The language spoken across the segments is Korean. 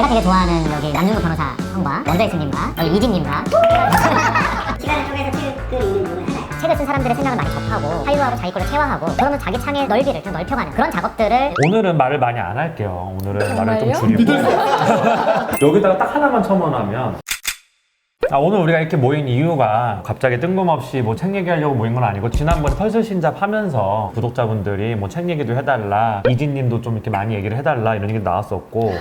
제가 되게 좋아하는 여기 남준구 변호사 형과 원더엑스님과 여기 이진님과 시간을 통해서 책을 읽는 이유는 하나예요. 책을 쓴 사람들의 생각을 많이 접하고 사유하고 자기 거를 체화하고 그러면 자기 창의 넓이를 좀 넓혀가는 그런 작업들을 오늘은 말을 많이 안 할게요. 오늘은 말을 좀? 줄이고 여기다가 딱 하나만 첨언하면 아, 오늘 우리가 이렇게 모인 이유가 갑자기 뜬금없이 뭐 책 얘기하려고 모인 건 아니고 지난번에 털술신잡 하면서 구독자분들이 뭐 책 얘기도 해달라 이진님도 좀 이렇게 많이 얘기를 해달라 이런 얘기 나왔었고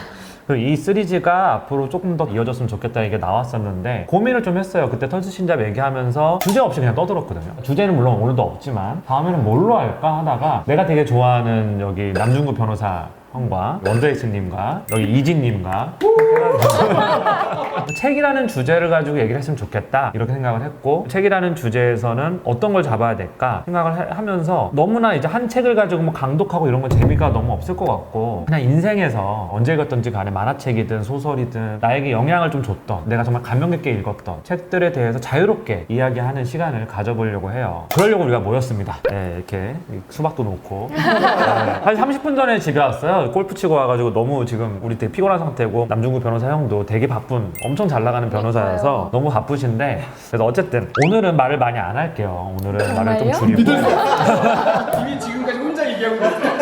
이 시리즈가 앞으로 조금 더 이어졌으면 좋겠다 이게 나왔었는데 고민을 좀 했어요. 그때 털술신잡 얘기하면서 주제 없이 그냥 떠들었거든요. 주제는 물론 오늘도 없지만 다음에는 뭘로 할까 하다가 내가 되게 좋아하는 여기 남준구 변호사 형과 원더엑스님과 여기 이진님과 책이라는 주제를 가지고 얘기를 했으면 좋겠다 이렇게 생각을 했고 책이라는 주제에서는 어떤 걸 잡아야 될까 생각을 해- 하면서 너무나 이제 한 책을 가지고 뭐 강독하고 이런 건 재미가 너무 없을 것 같고 그냥 인생에서 언제 읽었던지 간에 만화책이든 소설이든 나에게 영향을 좀 줬던 내가 정말 감명 깊게 읽었던 책들에 대해서 자유롭게 이야기하는 시간을 가져보려고 해요. 그러려고 우리가 모였습니다. 네, 이렇게 수박도 놓고. 네, 한 30분 전에 집에 왔어요. 골프 치고 와가지고 너무 지금 우리 되게 피곤한 상태고 남중구 변호사 형도 되게 바쁜 엄청 잘 나가는 변호사여서. 너무 바쁘신데 그래서 어쨌든 오늘은 말을 많이 안 할게요. 오늘은 말을 좀? 줄이고 이미 지금까지 혼자 얘기하고 있어.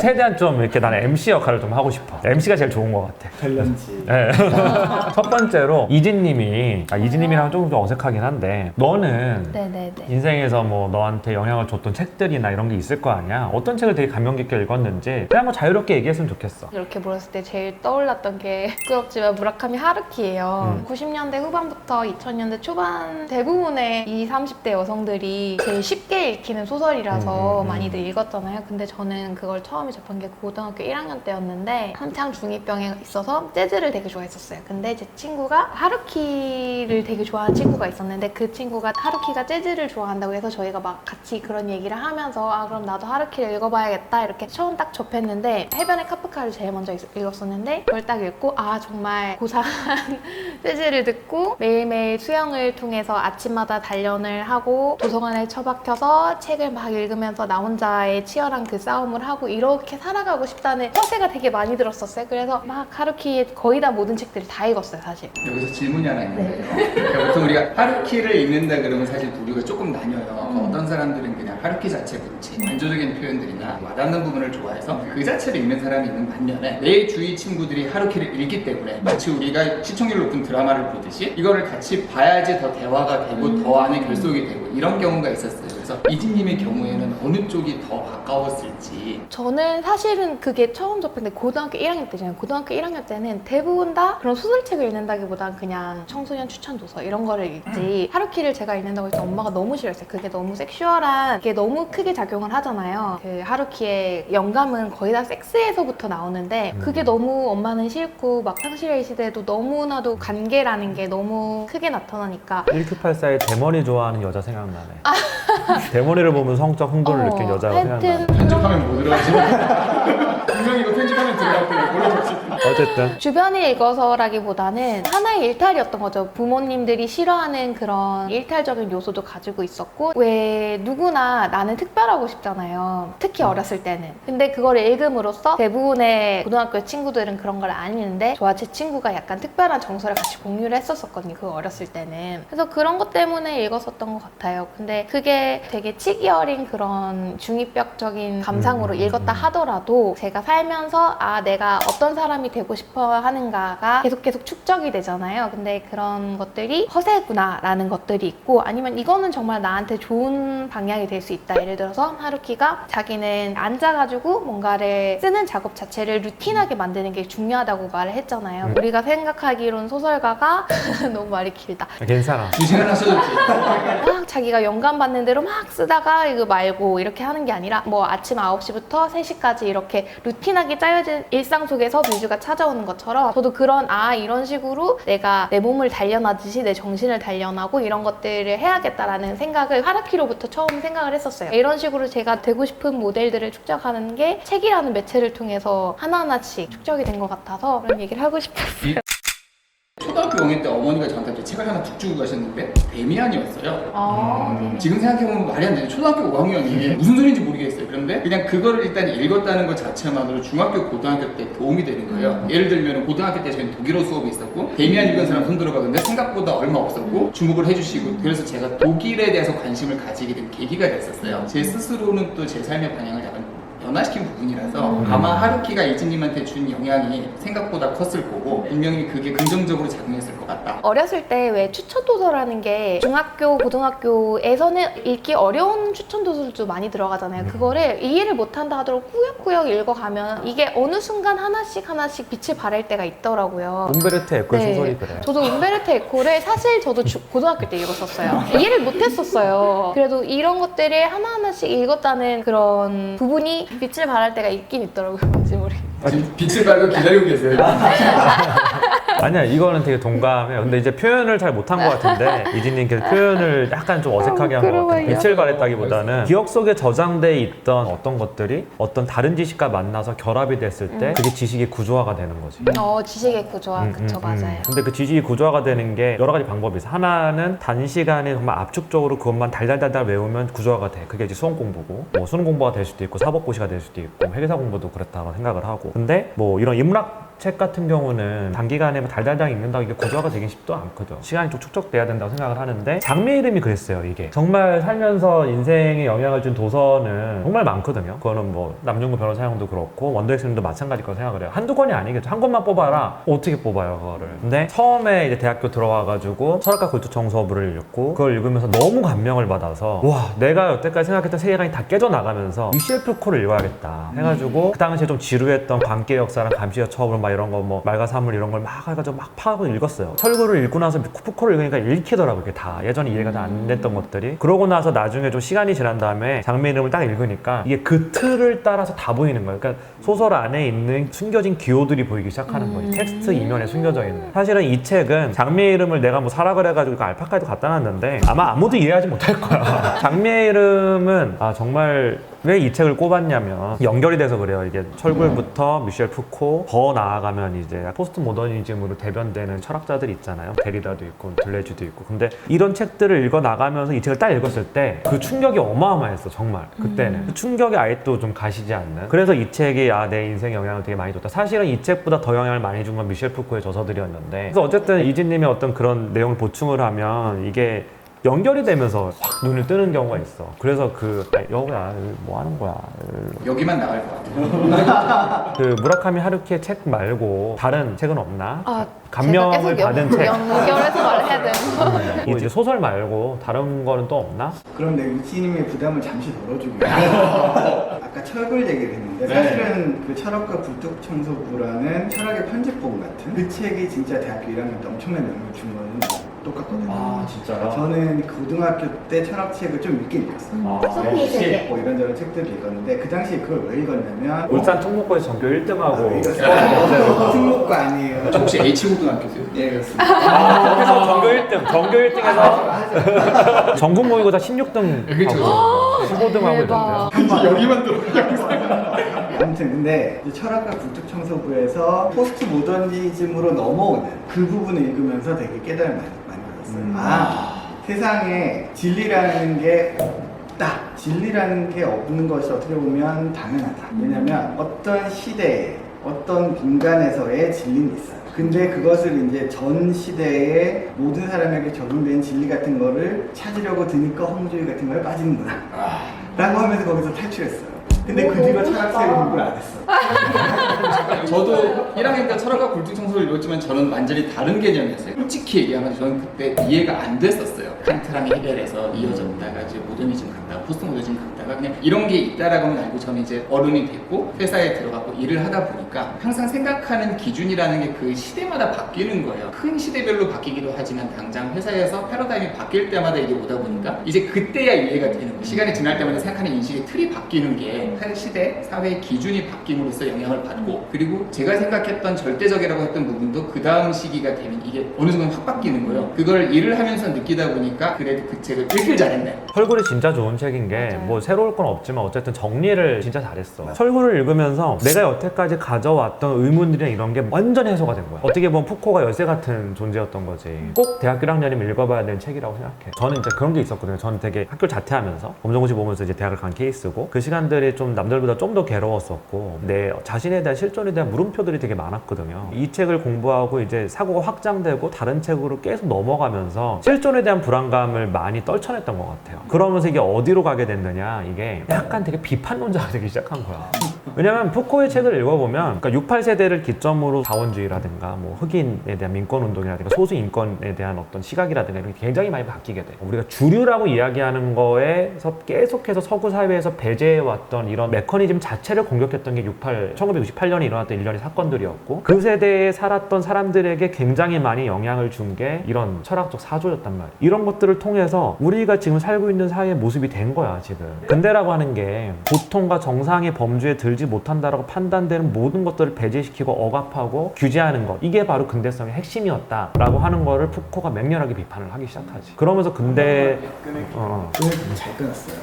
최대한 좀 이렇게 나는 MC 역할을 좀 하고 싶어. MC가 제일 좋은 것 같아. 밸런스. 네. 첫 번째로 이진님이 아, 이진님이랑 조금 좀 어색하긴 한데 너는 네네네. 인생에서 뭐 너한테 영향을 줬던 책들이나 이런 게 있을 거 아니야. 어떤 책을 되게 감명 깊게 읽었는지 그냥 뭐 자유롭게 얘기했으면 좋겠어. 이렇게 물었을 때 제일 떠올랐던 게 부끄럽지만 무라카미 하루키예요. 음. 90년대 후반부터 2000년대 초반 대부분의 20, 30대 여성들이 제일 쉽게 읽히는 소설이라서 음, 음, 음. 많이들 읽었잖아요. 근데 저는 그걸 처음 에 접한 게 고등학교 1학년 때였는데 한창 중2병에 있어서 재즈를 되게 좋아했었어요. 근데 제 친구가 하루키를 되게 좋아하는 친구가 있었는데 그 친구가 하루키가 재즈를 좋아한다고 해서 저희가 막 같이 그런 얘기를 하면서 아 그럼 나도 하루키를 읽어봐야겠다 이렇게 처음 딱 접했는데 해변의 카프카를 제일 먼저 읽- 읽었었는데 그걸 딱 읽고 아 정말 고상한 재즈를 듣고 매일매일 수영을 통해서 아침마다 단련을 하고 도서관에 처박혀서 책을 막 읽으면서 나 혼자의 치열한 그 싸움을 하고 이 렇게 살아가고 싶다는 허세가 되게 많이 들었었어요. 그래서 막 하루키의 거의 다 모든 책들을 다 읽었어요, 사실. 여기서 질문이 하나 있는데요. 네. 그러니까 보통 우리가 하루키를 읽는다 그러면 사실 부류가 조금 나뉘어요. 음. 어떤 사람들은 그냥 하루키 자체 문체, 만조적인 표현들이나 와닿는 부분을 좋아해서 그 자체를 읽는 사람이 있는 반면에 내 주위 친구들이 하루키를 읽기 때문에 마치 우리가 시청률 높은 드라마를 보듯이 이거를 같이 봐야지 더 대화가 되고 음. 더 안에 결속이 되고 이런 경우가 있었어요. 그래서 이진님의 경우에는 어느 쪽이 더 가까웠을지 저는 사실은 그게 처음 접했는데 고등학교 1학년 때잖아요. 고등학교 1학년 때는 대부분 다 그런 소설책을 읽는다기보단 그냥 청소년 추천 도서 이런 거를 읽지 하루키를 제가 읽는다고 해서 엄마가 너무 싫어했어요. 그게 너무 섹슈얼한 게 너무 크게 작용을 하잖아요. 그 하루키의 영감은 거의 다 섹스에서부터 나오는데 그게 음. 너무 엄마는 싫고 막 상실의 시대에도 너무나도 관계라는 게 너무 크게 나타나니까 1984에 대머리 좋아하는 여자 생각나네. 대머리를 보면 성적 흥분을 어, 느낀 여자가 하여튼 생각나네. 편집하면 못 들어가지. 분명히 이거 편집하면 들어갈 거예요. 몰라봤지. 어쨌든 주변에 읽어서라기보다는 하나의 일탈이었던 거죠. 부모님들이 싫어하는 그런 일탈적인 요소도 가지고 있었고, 왜 누구나 나는 특별하고 싶잖아요. 특히 어렸을 때는. 근데 그걸 읽음으로써 대부분의 고등학교 친구들은 그런 걸 아니는데, 저와 제 친구가 약간 특별한 정서를 같이 공유를 했었었거든요. 그 어렸을 때는. 그래서 그런 것 때문에 읽었었던 것 같아요. 근데 그게 되게 치기 어린 그런 중이병적인 감상으로 음. 읽었다 하더라도 제가 살면서 아 내가 어떤 사람이 되고 싶어 하는가가 계속 계속 축적이 되잖아요. 근데 그런 것들이 허세구나라는 것들이 있고 아니면 이거는 정말 나한테 좋은 방향이 될 수 있다. 예를 들어서 하루키가 자기는 앉아가지고 뭔가를 쓰는 작업 자체를 루틴하게 만드는 게 중요하다고 말을 했잖아요. 음. 우리가 생각하기론 소설가가 너무 말이 길다. 괜찮아. 두 시간 하셔도. 막 자기가 영감 받는 대로 막 쓰다가 이거 말고 이렇게 하는 게 아니라 뭐 아침 9시부터 3시까지 이렇게 루틴하게 짜여진 일상 속에서 뮤즈가 찾아오는 것처럼 저도 그런 아 이런 식으로 내가 내 몸을 단련하듯이 내 정신을 단련하고 이런 것들을 해야겠다라는 생각을 하루키로부터 처음 생각을 했었어요. 이런 식으로 제가 되고 싶은 모델들을 축적하는 게 책이라는 매체를 통해서 하나하나씩 축적이 된 것 같아서 그런 얘기를 하고 싶었어요. 초등학교 5학년 때 어머니가 저한테 이제 책을 하나 툭 주고 가셨는데 데미안이었어요. 아, 지금 생각해보면 말이 안 되죠. 초등학교 5학년이 무슨 소리인지 모르겠어요. 그런데 그냥 그거를 일단 읽었다는 것 자체만으로 중학교, 고등학교 때 도움이 되는 거예요. 예를 들면 고등학교 때 저희는 독일어 수업이 있었고 데미안 읽은 사람 손 들어가는데 생각보다 얼마 없었고 주목을 해주시고 그래서 제가 독일에 대해서 관심을 가지게 된 계기가 됐었어요. 제 스스로는 또 제 삶의 방향을 변화시킨 부분이라서 아마 하루키가 이진님한테 준 영향이 생각보다 컸을 거고 분명히 그게 긍정적으로 작용했을 것 같다. 어렸을 때 왜 추천 도서라는 게 중학교, 고등학교에서는 읽기 어려운 추천 도서들도 많이 들어가잖아요. 그거를 이해를 못한다 하더라도 꾸역꾸역 읽어가면 이게 어느 순간 하나씩 하나씩 빛을 발할 때가 있더라고요. 움베르트 에코 네. 소설이 그래요. 저도 움베르트 에코를 사실 저도 주- 고등학교 때 읽었었어요. 이해를 못했었어요. 그래도 이런 것들을 하나하나씩 읽었다는 그런 부분이 빛을 발할 때가 있긴 있더라고요. 왠지 모르게. 지금 빛을 발고 기다리고 계세요. 아니야 이거는 되게 동감해요. 근데 이제 표현을 잘 못한 것 같은데 이진님께서 표현을 약간 좀 어색하게 한 것 같아요. 부끄러워요. 빛을 발했다기보다는 기억 속에 저장돼 있던 어떤 것들이 어떤 다른 지식과 만나서 결합이 됐을 때 그게 지식이 구조화가 되는 거지. 어, 지식의 구조화. 음, 그쵸, 음, 음. 맞아요. 근데 그 지식이 구조화가 되는 게 여러 가지 방법이 있어. 하나는 단시간에 정말 압축적으로 그것만 달달달달 외우면 구조화가 돼. 그게 이제 수험 공부고, 뭐 수능 공부가 될 수도 있고, 사법고시가 될 수도 있고, 뭐 회계사 공부도 그렇다고 생각을 하고. 근데 뭐 이런 인문학 책 같은 경우는 단기간에 뭐 달달달 읽는다고 이게 구조화가 되긴 쉽도 않거든. 시간이 좀 축적돼야 된다고 생각을 하는데 장미 이름이 그랬어요. 이게 정말 살면서 인생에 영향을 준 도서는 정말 많거든요. 그거는 뭐 남중구 변호사 형도 그렇고 원더엑스님도 마찬가지일 거라 생각을 해요. 한두 권이 아니겠죠. 한 권만 뽑아라. 어떻게 뽑아요 그거를? 근데 처음에 이제 대학교 들어와가지고 철학과 kultur청소부를 읽고 그걸 읽으면서 너무 감명을 받아서 와 내가 여태까지 생각했던 세계관이 다 깨져 나가면서 미셸 푸코를 읽어야겠다 해가지고 그 당시에 좀 지루했던 관계 역사랑 감시와 처벌 막 이런 거 뭐 말과 사물 이런 걸 막 해가지고 막 파고 읽었어요. 철구를 읽고 나서 푸코를 읽으니까 읽히더라고요. 이게 다 예전에 이해가 다안 됐던 것들이 그러고 나서 나중에 좀 시간이 지난 다음에 장미 이름을 딱 읽으니까 이게 그 틀을 따라서 다 보이는 거예요. 그러니까 소설 안에 있는 숨겨진 기호들이 보이기 시작하는 거예요. 텍스트 이면에 숨겨져 있는. 사실은 이 책은 장미의 이름을 내가 뭐 사라 그래가지고 그 알파카에도 갖다 놨는데 아마 아무도 이해하지 못할 거야. 장미의 이름은 아 정말 왜 이 책을 꼽았냐면 연결이 돼서 그래요. 이게 철굴부터 미셸 푸코 더 나아가면 이제 포스트 모더니즘으로 대변되는 철학자들이 있잖아요. 데리다도 있고 들레주도 있고. 근데 이런 책들을 읽어 나가면서 이 책을 딱 읽었을 때 그 충격이 어마어마했어 정말 그때는 그 충격이 아직도 좀 가시지 않는. 그래서 이 책이 아 내 인생 영향을 되게 많이 줬다. 사실은 이 책보다 더 영향을 많이 준 건 미셸 푸코의 저서들이었는데. 그래서 어쨌든 이진님의 어떤 그런 내용을 보충을 하면 이게 연결이 되면서 확 눈을 뜨는 경우가 있어. 그래서 그 아, 여보야 뭐 하는 거야? 여기만 나갈 것 같아요. 그 무라카미 하루키의 책 말고 다른 책은 없나? 아, 감명을 제가 받은 연, 책. 연결해서 말을 해야 되는 거. 뭐 이제 소설 말고 다른 거는 또 없나? 그럼 내 유치님의 부담을 잠시 덜어주고 아까 철글 얘기를 했는데 네. 사실은 그 철학과 굴뚝청소부라는 철학의 편집본 같은 그 책이 진짜 대학교 1학년 때 엄청난 영향을 준 거는 똑같거든요 아, 진짜요? 저는 고등학교 때 철학책을 좀 읽긴 읽었어요 소프트웨어 뭐 이런저런 책들을 읽었는데 그 당시에 그걸 왜 읽었냐면 울산 특목고에서 전교 1등하고 특목고 아니에요 저 혹시 H고등학교세요? 예 그렇습니다 거기서 전교 1등, 전교 1등에서 전국 모의고사 16등 그렇죠. 하고 15등 하고 대박. 있던데요. 여기만 들어. 아무튼 근데 이제 철학과 굴뚝청소부에서 포스트 모더니즘으로 넘어오는 그 부분을 읽으면서 되게 깨달음을 많이, 많이 받았어요. 음. 아 세상에 진리라는 게 없다. 진리라는 게 없는 것이 어떻게 보면 당연하다. 왜냐면 어떤 시대에 어떤 공간에서의 진리는 있어요. 근데 그것을 이제 전 시대의 모든 사람에게 적용된 진리 같은 거를 찾으려고 드니까 허무주의 같은 거에 빠지는구나. 라고 하면서 거기서 탈출했어요. 근데 그 뒤로 철학책을 공부를 안 했어. 저도 1학년 때 철학과 굴뚝 청소를 읽었지만 저는 완전히 다른 개념이었어요. 솔직히 얘기하면 저는 그때 이해가 안 됐었어요. 칸트랑 헤겔에서 이어졌다가 이제 모더니즘 갔다가 포스트 모더니즘 갔다 가 그냥 이런 게 있다라고는 알고 저는 이제 어른이 됐고 회사에 들어가고 일을 하다 보니까 항상 생각하는 기준이라는 게 그 시대마다 바뀌는 거예요. 큰 시대별로 바뀌기도 하지만 당장 회사에서 패러다임이 바뀔 때마다 이게 오다 보니까 이제 그때야 이해가 되는 거예요. 시간이 지날 때마다 생각하는 인식의 틀이 바뀌는 게 한 시대, 사회의 기준이 바뀜으로써 영향을 받고 그리고 제가 생각했던 절대적이라고 했던 부분도 그 다음 시기가 되면 이게 어느 순간 확 바뀌는 거예요. 그걸 일을 하면서 느끼다 보니까 그래도 그 책을 읽길 잘했네. 헐골이 진짜 좋은 책인 게. 뭐 새로울 건 없지만 어쨌든 정리를 진짜 잘했어. 설구를 읽으면서 내가 여태까지 가져왔던 의문들이나 이런 게 완전 해소가 된 거야. 어떻게 보면 푸코가 열쇠 같은 존재였던 거지. 꼭 대학교 1학년이면 읽어봐야 되는 책이라고 생각해. 저는 이제 그런 게 있었거든요. 저는 되게 학교 자퇴하면서 검정고시 보면서 이제 대학을 간 케이스고 그 시간들이 좀 남들보다 좀 더 괴로웠었고 내 자신에 대한 실존에 대한 물음표들이 되게 많았거든요. 이 책을 공부하고 이제 사고가 확장되고 다른 책으로 계속 넘어가면서 실존에 대한 불안감을 많이 떨쳐냈던 것 같아요. 그러면서 이게 어디로 가게 됐느냐 이게 약간 되게 비판론자가 되기 시작한 거야. 왜냐면 푸코의 책을 읽어보면 그러니까 68세대를 기점으로 자원주의라든가 뭐 흑인에 대한 민권운동이라든가 소수 인권에 대한 어떤 시각이라든가 이런 게 굉장히 많이 바뀌게 돼. 우리가 주류라고 이야기하는 거에서 계속해서 서구 사회에서 배제해왔던 이런 메커니즘 자체를 공격했던 게 68, 1968년에 일어났던 일련의 사건들이었고 그 세대에 살았던 사람들에게 굉장히 많이 영향을 준 게 이런 철학적 사조였단 말이야. 이런 것들을 통해서 우리가 지금 살고 있는 사회의 모습이 된 거야 지금. 근대라고 하는 게 보통과 정상의 범주에 들지 못한다라고 판단되는 모든 것들을 배제시키고 억압하고 규제하는 것 이게 바로 근대성의 핵심이었다라고 하는 거를 푸코가 맹렬하게 비판을 하기 시작하지. 그러면서 근대 어, 잘 끊었어요.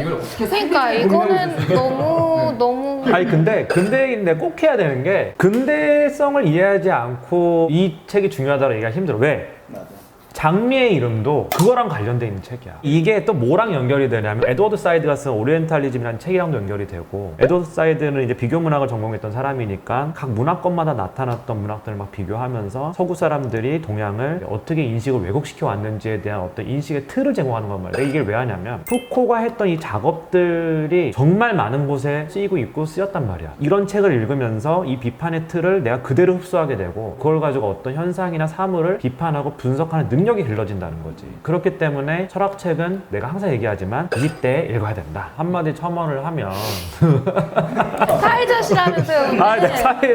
이걸 어떻게 그러니까 이거는 너무 너무 아니 근데 근대인데 꼭 해야 되는 게 근대성을 이해하지 않고 이 책이 중요하다고 얘기가 힘들어. 왜? 맞아. 장미의 이름도 그거랑 관련돼 있는 책이야. 이게 또 뭐랑 연결이 되냐면 에드워드 사이드가 쓴 오리엔탈리즘이라는 책이랑도 연결이 되고 에드워드 사이드는 이제 비교 문학을 전공했던 사람이니까 각 문화권마다 나타났던 문학들을 막 비교하면서 서구 사람들이 동양을 어떻게 인식을 왜곡시켜 왔는지에 대한 어떤 인식의 틀을 제공하는 건 말이야. 이게 왜 하냐면 푸코가 했던 이 작업들이 정말 많은 곳에 쓰이고 있고 쓰였단 말이야. 이런 책을 읽으면서 이 비판의 틀을 내가 그대로 흡수하게 되고 그걸 가지고 어떤 현상이나 사물을 비판하고 분석하는 능 력이 길러진다는 거지. 그렇기 때문에 철학책은 내가 항상 얘기하지만 20대에 읽어야 된다. 한마디 첨언을 하면 사회자시라면서요. 아, 내 사회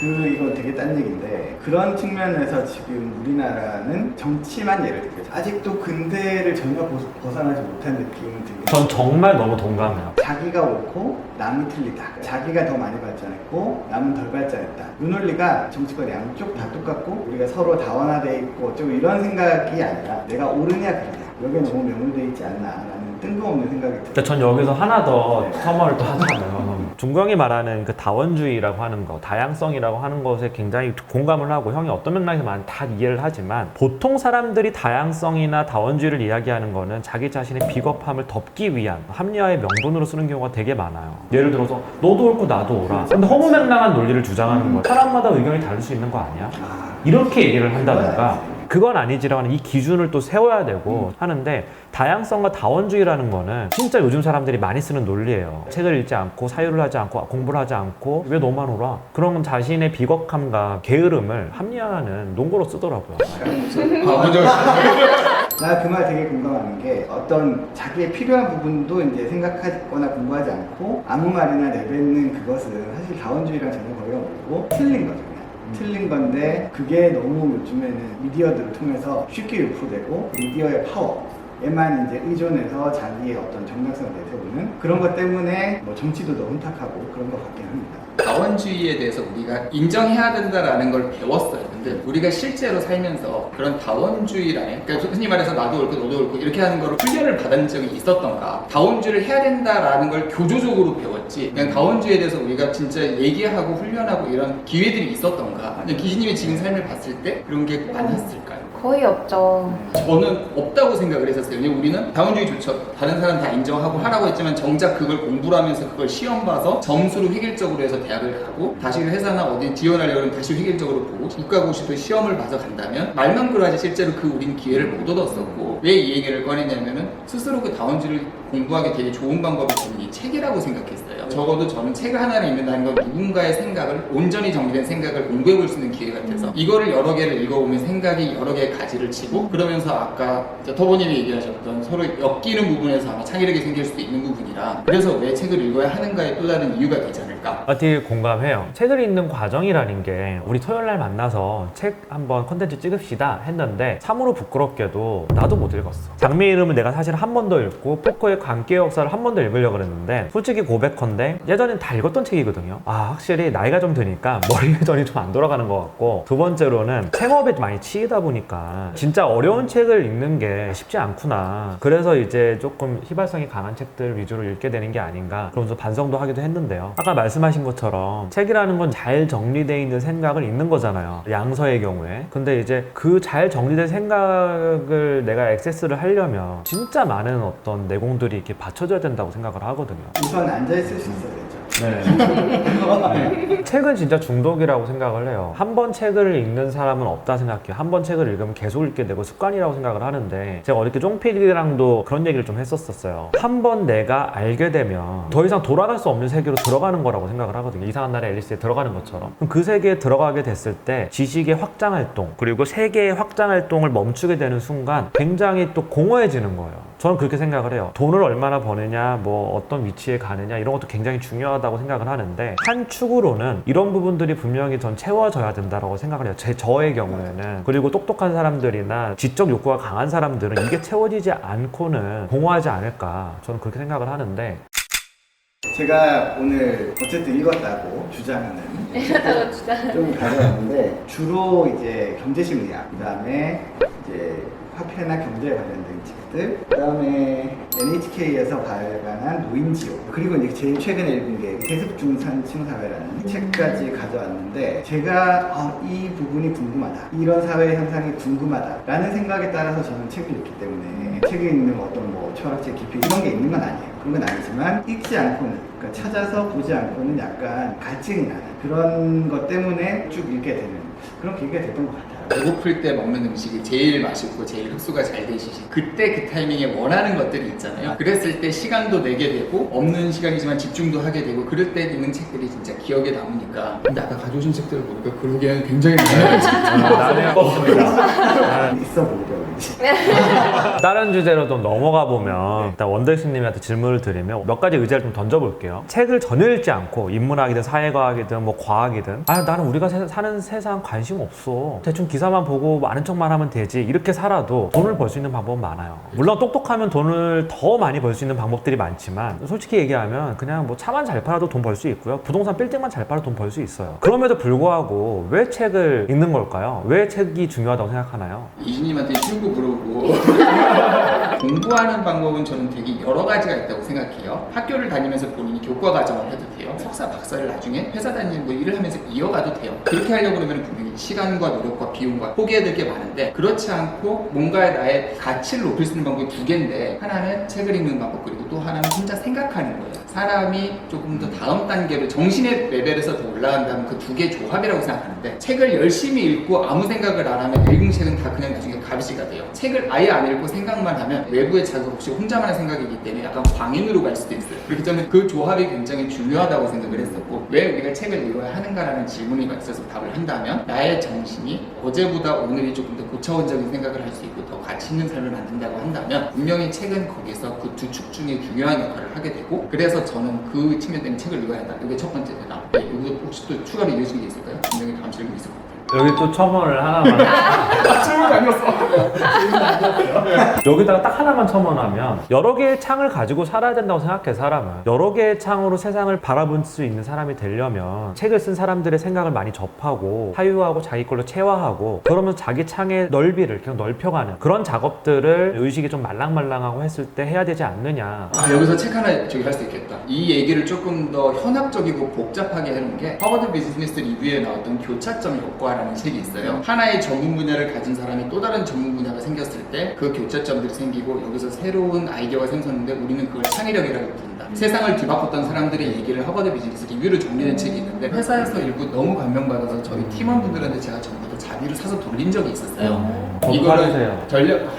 그 이건 되게 딴 얘기인데 그런 측면에서 지금 우리나라는 정치만 예를 들면 아직도 근대를 전혀 벗- 벗어나지 못한 느낌은 들긴 전 정말 너무 동감해요. 자기가 옳고 남이 틀리다. 자기가 더 많이 발전했고 남은 덜 발전했다. 이 논리가 정치권 양쪽 다 똑같고 우리가 서로 다원화돼 있고 어쩌고 이런 생각이 아니라 내가 옳으냐 그르냐 여기에 너무 명문돼 있지 않나라는 뜬금없는 생각이 들어요. 전 여기서 하나 더 첨언을 또 하자면 중경이 말하는 그 다원주의라고 하는 거, 다양성이라고 하는 것에 굉장히 공감을 하고 형이 어떤 맥락에서 많이 다 이해를 하지만 보통 사람들이 다양성이나 다원주의를 이야기하는 거는 자기 자신의 비겁함을 덮기 위한 합리화의 명분으로 쓰는 경우가 되게 많아요. 예를 들어서 너도 옳고 나도 옳아. 근데 허무맹랑한 논리를 주장하는 거야. 사람마다 의견이 다를 수 있는 거 아니야? 아, 이렇게 얘기를 한다든가 그건 아니지라고 하는 이 기준을 또 세워야 되고 하는데 다양성과 다원주의라는 거는 진짜 요즘 사람들이 많이 쓰는 논리예요. 책을 읽지 않고 사유를 하지 않고 공부를 하지 않고 왜 너만 울어? 그런 자신의 비겁함과 게으름을 합리화하는 논거로 쓰더라고요. 아, 나그 말 되게 공감하는 게 어떤 자기의 필요한 부분도 이제 생각하거나 공부하지 않고 아무 말이나 내뱉는 그것은 사실 다원주의랑 전혀 거리가 멀고 틀린 거죠. 틀린 건데 그게 너무 요즘에는 미디어들을 통해서 쉽게 유포되고 미디어의 파워 에만 이제 의존해서 자기의 어떤 정당성을 내세우는 그런 것 때문에 뭐 정치도 더 혼탁하고 그런 것 같긴 합니다. 다원주의에 대해서 우리가 인정해야 된다라는 걸 배웠어요. 근데 우리가 실제로 살면서 그런 다원주의라는, 그러니까 흔히 말해서 나도 옳고 너도 옳고 이렇게 하는 거로 훈련을 받은 적이 있었던가? 다원주의를 해야 된다라는 걸 교조적으로 배웠지. 그냥 다원주의에 대해서 우리가 진짜 얘기하고 훈련하고 이런 기회들이 있었던가? 근데 기진님의 지금 삶을 봤을 때 그런 게 많았을까요? 거의 없죠. 저는 없다고 생각을 했었어요. 왜냐면 우리는 다원주의 좋죠. 다른 사람 다 인정하고 하라고 했지만 정작 그걸 공부를 하면서 그걸 시험 봐서 점수로 획일적으로 해서 대학을 가고 다시 회사나 어디 지원하려고 하면 다시 획일적으로 보고 국가고시도 시험을 봐서 간다면 말만 그러하지 실제로 그 우린 기회를 못 얻었었고 왜 이 얘기를 꺼내냐면은 스스로 그 다원주의를 공부하기 되게 좋은 방법이 저는 이 책이라고 생각했어요. 적어도 저는 책을 하나를 읽는다는 건 누군가의 생각을 온전히 정리된 생각을 공부해 볼 수 있는 기회 같아서 이거를 여러 개를 읽어보면 생각이 여러 개의 가지를 치고 그러면서 아까 터보님이 얘기하셨던 서로 엮이는 부분에서 아마 창의력이 생길 수도 있는 부분이라 그래서 왜 책을 읽어야 하는가의 또 다른 이유가 않을 까 있을까? 아, 되게 공감해요. 책을 읽는 과정이라는 게 우리 토요일 날 만나서 책 한번 컨텐츠 찍읍시다 했는데 참으로 부끄럽게도 나도 못 읽었어. 장미 이름은 내가 사실 한 번도 읽고 포코의 관계 역사를 한 번도 읽으려고 그랬는데 솔직히 고백컨대 예전엔 다 읽었던 책이거든요. 아 확실히 나이가 좀 드니까 머리 회전이 좀 안 돌아가는 것 같고 두 번째로는 생업에 많이 치이다 보니까 진짜 어려운 책을 읽는 게 쉽지 않구나. 그래서 이제 조금 휘발성이 강한 책들 위주로 읽게 되는 게 아닌가 그러면서 반성도 하기도 했는데요. 아까 말씀 하신 것처럼 책이라는 건 잘 정리되어 있는 생각을 읽는 거잖아요. 양서의 경우에. 근데 이제 그 잘 정리된 생각을 내가 액세스를 하려면 진짜 많은 어떤 내공들이 이렇게 받쳐져야 된다고 생각을 하거든요. 우선 앉아있을 수 있어야 되죠. 네. 책은 진짜 중독이라고 생각을 해요. 한 번 책을 읽는 사람은 없다 생각해요. 한 번 책을 읽으면 계속 읽게 되고 습관이라고 생각을 하는데 제가 어저께 쫑피디랑도 그런 얘기를 좀 했었었어요. 한 번 내가 알게 되면 더 이상 돌아갈 수 없는 세계로 들어가는 거라고 생각을 하거든요. 이상한 나라 앨리스에 들어가는 것처럼. 그럼 그 세계에 들어가게 됐을 때 지식의 확장 활동 그리고 세계의 확장 활동을 멈추게 되는 순간 굉장히 또 공허해지는 거예요. 저는 그렇게 생각을 해요. 돈을 얼마나 버느냐, 뭐 어떤 위치에 가느냐 이런 것도 굉장히 중요하다고 생각을 하는데 한 축으로는 이런 부분들이 분명히 전 채워져야 된다고 생각을 해요. 제 저의 경우에는 그리고 똑똑한 사람들이나 지적 욕구가 강한 사람들은 이게 채워지지 않고는 공허하지 않을까 저는 그렇게 생각을 하는데 제가 오늘 어쨌든 읽었다고 주장하는 좀 가져왔는데 주로 이제 경제심리학, 그 다음에 이제 화폐나 경제에 관련된 책들, 그 다음에 NHK에서 발간한 노인지옥, 그리고 이제 제일 최근에 읽은 게 세습 중산 층 사회라는 책까지 가져왔는데 제가 어, 이 부분이 궁금하다, 이런 사회 현상이 궁금하다라는 생각에 따라서 저는 책을 읽기 때문에 책에 있는 어떤 뭐 철학적 깊이 이런 게 있는 건 아니에요. 그런 건 아니지만 읽지 않고는 그러니까 찾아서 보지 않고는 약간 갈증이 나는 그런 것 때문에 쭉 읽게 되는 그런 계기가 됐던 것 같아요. 배고플 때 먹는 음식이 제일 맛있고 제일 흡수가 잘 되시지. 그때 그 타이밍에 원하는 것들이 있잖아요. 그랬을 때 시간도 내게 되고 없는 시간이지만 집중도 하게 되고 그럴 때 읽는 책들이 진짜 기억에 남으니까. 근데 아까 가져오신 책들을 보니까 그러기에는 굉장히 많아요. 나는 없습니다. 있어 보이려고 이제. 다른 주제로 좀 넘어가 보면 일단 원더익스님한테 질문을 드리면 몇 가지 의제를 좀 던져볼게요. 책을 전혀 읽지 않고 인문학이든 사회과학이든 뭐 과학이든 아 나는 우리가 세- 사는 세상 관심 없어. 대충 기사만 보고 아는 척만 하면 되지. 이렇게 살아도 돈을 벌 수 있는 방법은 많아요. 물론 똑똑하면 돈을 더 많이 벌 수 있는 방법들이 많지만 솔직히 얘기하면 그냥 뭐 차만 잘 팔아도 돈 벌 수 있고요. 부동산 빌딩만 잘 팔아도 돈 벌 수 있어요. 그럼에도 불구하고 왜 책을 읽는 걸까요? 왜 책이 중요하다고 생각하나요? 이진님한테 쉬운 거 물어보고 공부하는 방법은 저는 되게 여러 가지가 있다고 생각해요. 학교를 다니면서 본인이 교과 과정을 해도 돼요. 석사, 박사를 나중에 회사 다니는 뭐 일을 하면서 이어가도 돼요. 그렇게 하려고 그러면 분명히 시간과 노력과 비용과 포기해야 될 게 많은데 그렇지 않고 뭔가의 나의 가치를 높일 수 있는 방법이 두 개인데 하나는 책을 읽는 방법 그리고 또 하나는 혼자 생각하는 거예요. 사람이 조금 더 다음 단계로 정신의 레벨에서 더 올라간다면 그 두 개의 조합이라고 생각하는데 책을 열심히 읽고 아무 생각을 안 하면 읽은 책은 다 그냥 나중에 가비지가 돼요. 책을 아예 안 읽고 생각만 하면 외부의 자극 없이 혼자만의 생각이기 때문에 약간 광인으로 갈 수도 있어요. 그렇기 때문에 그 조합이 굉장히 중요하다고 생각을 했었고 왜 우리가 책을 읽어야 하는가라는 질문이 있어서 답을 한다면 나의 정신이 어제보다 오늘이 조금 더 고차원적인 생각을 할 수 있고 더 가치 있는 삶을 만든다고 한다면 분명히 책은 거기서 그 두 축 중에 중요한 역할을 하게 되고 그래서 저는 그 측면 때문에 책을 읽어야 한다. 이게 첫 번째 대답. 네, 이거 혹시 또 추가로 이어지는 게 있을까요? 분명히 다음 질문 있을 것 같아요. 여기 또 첨언을 하나만 질문이 아니었어. 여기다가 딱 하나만 첨언하면 여러 개의 창을 가지고 살아야 된다고 생각해 사람은 여러 개의 창으로 세상을 바라볼 수 있는 사람이 되려면 책을 쓴 사람들의 생각을 많이 접하고 사유하고 자기 걸로 체화하고 그러면서 자기 창의 넓이를 그냥 넓혀가는 그런 작업들을 의식이 좀 말랑말랑하고 했을 때 해야 되지 않느냐 아, 여기서 책 하나 저기 할 수 있겠다. 이 얘기를 조금 더 현학적이고 복잡하게 해놓은 게 하버드 비즈니스 리뷰에 나왔던 교차점 효과라는 책이 있어요. 하나의 전문 분야를 가진 사람이 또 다른 전문 분야가 생겼을 때그 교차점들이 생기고 여기서 새로운 아이디어가 생겼는데 우리는 그걸 창의력이라고 부른다. 세상을 뒤바꿨던 사람들의 얘기를 하버드 비즈니스 리뷰로 정리된 책이 있는데 회사에서 읽고 너무 감명받아서 저희 팀원분들한테 제가 전부 다 자비를 사서 돌린 적이 있었어요. 저도 사주세요. 전력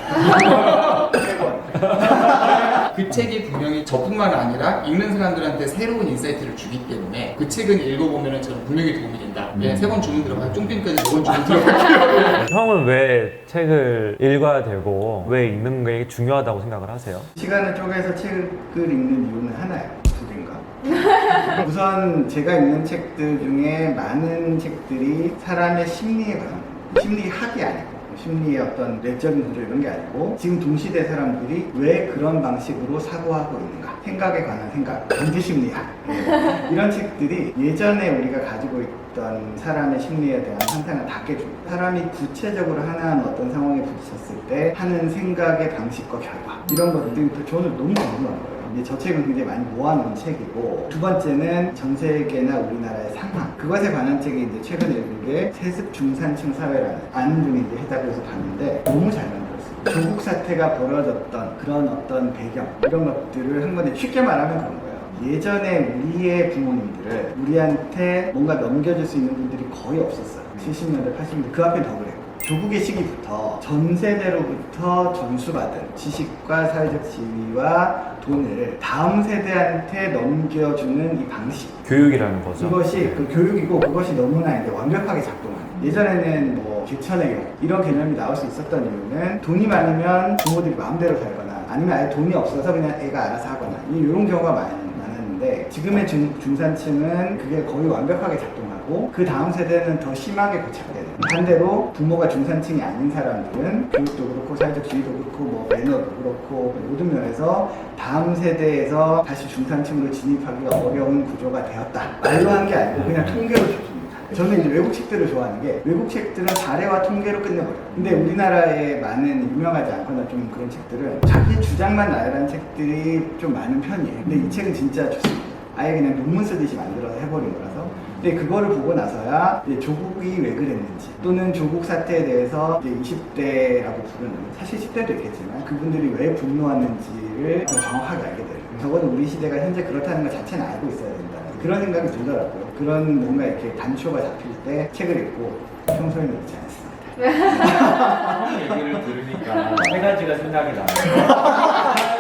그 책이 분명히 저뿐만 아니라 읽는 사람들한테 새로운 인사이트를 주기 때문에 그 책은 읽어보면 저는 분명히 도움이 된다. 예, 세번 주문 들어가요. 쫑빈까지 네번 주문 들어가요. 형은 왜 책을 읽어야 되고 왜 읽는 게 중요하다고 생각을 하세요? 시간을 쪼개서 책을 읽는 이유는 하나예요. 두 개인가? 우선 제가 읽는 책들 중에 많은 책들이 사람의 심리에 관한 심리학이 아니고 심리의 어떤 내적인 구조 이런 게 아니고 지금 동시대 사람들이 왜 그런 방식으로 사고하고 있는가? 생각에 관한 생각 경제 심리학. 예. 이런 책들이 예전에 우리가 가지고 있던 사람의 심리에 대한 상상을 다 깨줍니다 사람이 구체적으로 하나하나 어떤 상황에 부딪혔을 때 하는 생각의 방식과 결과 이런 것들이 저는 너무 궁금한 거예요 이제 저 책은 굉장히 많이 모아놓은 책이고 두 번째는 전 세계나 우리나라의 상황. 그것에 관한 책이 이제 최근에 읽은 게 세습 중산층 사회라는 안중에 이제 해답을 해서 봤는데 너무 잘 만들었어요. 조국 사태가 벌어졌던 그런 어떤 배경 이런 것들을 한 번에 쉽게 말하면 그런 거예요. 예전에 우리의 부모님들을 우리한테 뭔가 넘겨줄 수 있는 분들이 거의 없었어요. 70년대 80년대 그 앞에 더 그랬고 조국의 시기부터 전 세대로부터 전수받은 지식과 사회적 지위와 돈을 다음 세대한테 넘겨주는 이 방식. 교육이라는 거죠. 이것이 그 교육이고 그것이 너무나 이제 완벽하게 작동하는. 예전에는 뭐 개천의 경우 이런 개념이 나올 수 있었던 이유는 돈이 많으면 부모들이 마음대로 살거나 아니면 아예 돈이 없어서 그냥 애가 알아서 하거나 이- 이런 경우가 많, 많 았는데 지금의 중, 중산층은 그게 거의 완벽하게 작동하고 그 다음 세대는 더 심하게 고착되는 반대로 부모가 중산층이 아닌 사람들은 교육도 그렇고 사회적 지위도 그렇고 뭐 매너도 그렇고 모든 면에서 다음 세대에서 다시 중산층으로 진입하기가 어려운 구조가 되었다. 말로 한 게 아니고 그냥 통계로 저는 이제 외국 책들을 좋아하는 게 외국 책들은 사례와 통계로 끝내버려요. 근데 우리나라에 많은 유명하지 않거나 좀 그런 책들은 자기 주장만 나열한 책들이 좀 많은 편이에요. 근데 이 책은 진짜 좋습니다. 아예 그냥 논문 쓰듯이 만들어서 해버린 거라서. 근데 그거를 보고 나서야 조국이 왜 그랬는지 또는 조국 사태에 대해서 이제 20대라고 부르는 사실 10대도 있겠지만 그분들이 왜 분노하는지를 더 정확하게 알게 돼요. 적어도 우리 시대가 현재 그렇다는 것 자체는 알고 있어야 된다. 그런 생각이 들더라고요. 그런 뭔가 이렇게 단초가 잡힐 때 책을 읽고 평소에는 읽지 않습니다. 얘기를 들으니까 세 가지가 생각이 나요.